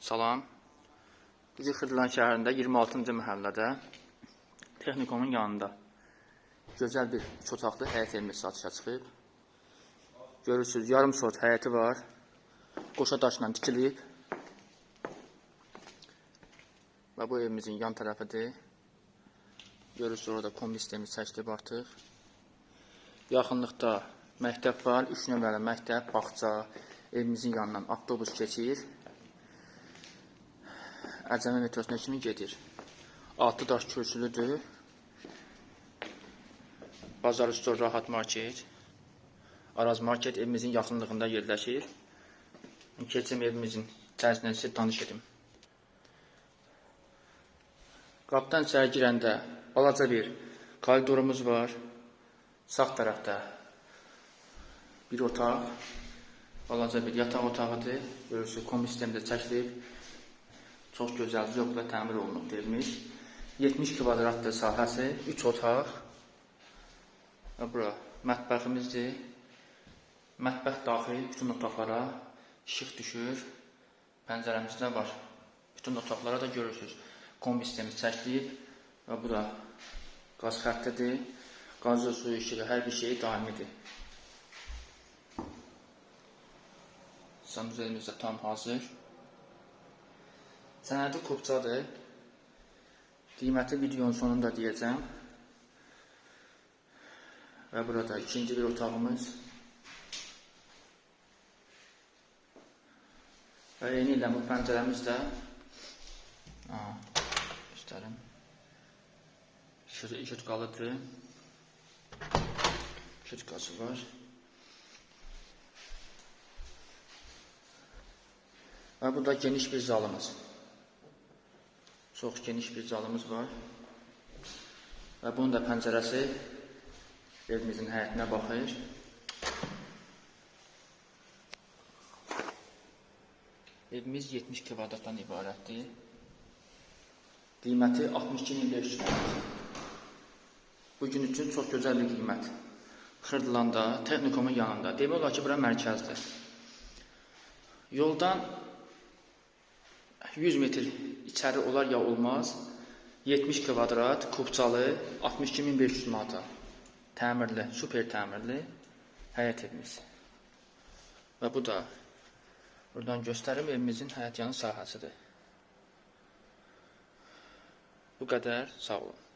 Salam. Bizi Xırdalan şəhərində 26-cı məhəllədə Texnikomun yanında gözəl bir üç otaqlı həyət evimiz satışa çıxıb. Görürsünüz, yarım sot həyəti var. Qoşa daşla tikilib. Və bu evimizin yan tərəfidir. Görürsünüz, orada kombi sistemi çəkilib artıq. Yaxınlıqda məktəb var, 3 nömrəli məktəb, bağça, evimizin yanından avtobus keçir. Əcəmi metrosuna kimi gedir. Altı daş kürsülüdür. Bazar üstü rahat market. Araz market evimizin yaxınlığında yerləşir. Keçim evimizin tərzindən sizə tanış edim. Qapıdan içəri girəndə balaca bir koridorumuz var. Sağ tərəfdə bir otaq, balaca bir yataq otağıdır. Görürsünüz, kombi sistemdə çəkilib. Çox gözəl zövqlə təmir olunub evimiz. 70 kvadratdır sahəsi, 3 otaq. Və bura mətbəximizdir. Mətbəx daxil bütün otaqlara işıq düşür. Pəncərəmizdə var. Bütün otaqlara da görürsünüz. Kombi sistemi çəkilib və bura qaz xəttidir. Qazı, suyu, işığı, hər bir şey daimidir. Sanuzelimiz də tam hazır. Sənədi kopçadır. Qiyməti videonun sonunda deyəcəm. Və burada ikinci bir otağımız. Və eyni ilə bu pəncərəmiz də Aa, göstərim. Şurada işıtqalıdır. İşıtqası var. Və burada geniş bir zalımız. Çox geniş bir zalımız var. Və bunun da pəncərəsi evimizin həyətinə baxır. Evimiz 70 kvadratdan ibarətdir. Qiyməti 62500 manat. Bu gün üçün çox gözəl bir qiymət. Xırdılanda, texnikomun yanında. Demək olar ki, bura mərkəzdir. Yoldan 100 metr içəri olar ya olmaz. 70 kvadrat, kubçalı, 62500 manata. Təmirli, super təmirli həyət evimiz. Və bu da buradan göstərim evimizin həyət yanı sahəsidir. Bu qədər, sağ olun.